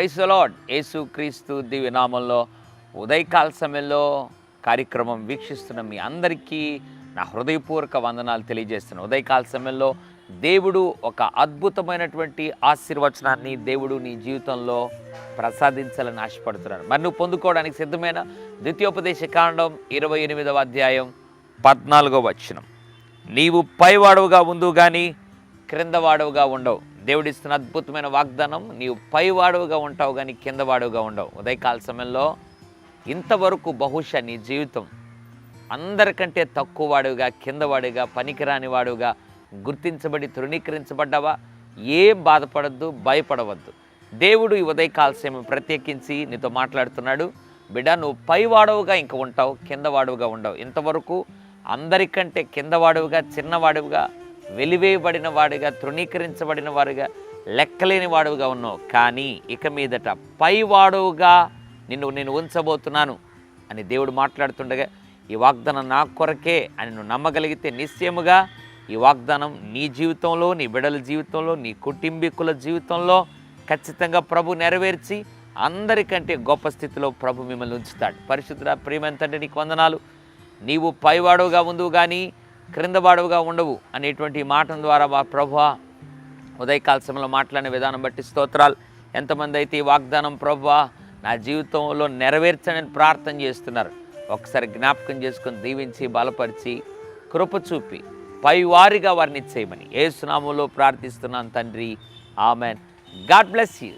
Price lord. యేసు క్రీస్తు దివ్య నామంలో ఉదయకాల సమయంలో కార్యక్రమం వీక్షిస్తున్న మీ అందరికీ నా హృదయపూర్వక వందనాలు తెలియజేస్తున్నాను. ఉదయకాల సమయంలో దేవుడు ఒక అద్భుతమైనటువంటి ఆశీర్వచనాన్ని దేవుడు నీ జీవితంలో ప్రసాదించాలని ఆశపడుతున్నాను మరి నువ్వు పొందుకోవడానికి సిద్ధమైన ద్వితీయోపదేశ కాండం ఇరవై ఎనిమిదవ అధ్యాయం పద్నాలుగో వచనం. నీవు పైవాడవుగా ఉండు కానీ క్రిందవాడవుగా ఉండవు. దేవుడిస్తున్న అద్భుతమైన వాగ్దానం నీవు పైవాడవుగా ఉంటావు కానీ కిందవాడుగా ఉండవు. ఉదయకాల సమయంలో ఇంతవరకు బహుశా నీ జీవితం అందరికంటే తక్కువ వాడుగా కింద వాడుగా పనికిరాని వాడుగా గుర్తించబడి తృణీకరించబడ్డావా? ఏం బాధపడద్దు భయపడవద్దు. దేవుడు ఈ ఉదయకాల సమయం ప్రత్యేకించి నీతో మాట్లాడుతున్నాడు. బిడ్డ నువ్వు పైవాడవుగా ఇంక ఉంటావు కింద వాడువుగా ఉండవు. ఇంతవరకు అందరికంటే కింద చిన్నవాడవుగా వెలివేయబడిన వాడిగా తృణీకరించబడిన వాడుగా లెక్కలేని వాడుగా ఉన్నావు. కానీ ఇక మీదట పైవాడుగా నిన్ను నేను ఉంచబోతున్నాను అని దేవుడు మాట్లాడుతుండగా ఈ వాగ్దానం నా కొరకే అని నువ్వు నమ్మగలిగితే నిశ్చయముగా ఈ వాగ్దానం నీ జీవితంలో నీ బిడల జీవితంలో నీ కుటుంబీకుల జీవితంలో ఖచ్చితంగా ప్రభు నెరవేర్చి అందరికంటే గొప్ప స్థితిలో ప్రభు మిమ్మల్ని ఉంచుతాడు. పరిశుద్ధ ప్రేమంతంటే నీకు వందనాలు. నీవు పైవాడవుగా ఉందువు కానీ క్రిందబాడవుగా ఉండవు అనేటువంటి మాటల ద్వారా మా ప్రభు ఉదయకాల సమయంలో మాట్లాడిన విధానం బట్టి స్తోత్రాలు. ఎంతమంది అయితే ఈ వాగ్దానం ప్రభు నా జీవితంలో నెరవేర్చనని ప్రార్థన చేస్తున్నారు. ఒకసారి జ్ఞాపకం చేసుకొని దీవించి బలపరిచి కృప చూపి పైవారిగా వారిని చేయమని ఏ సునామంలో ప్రార్థిస్తున్నాను తండ్రి. ఆమెన్. God bless you.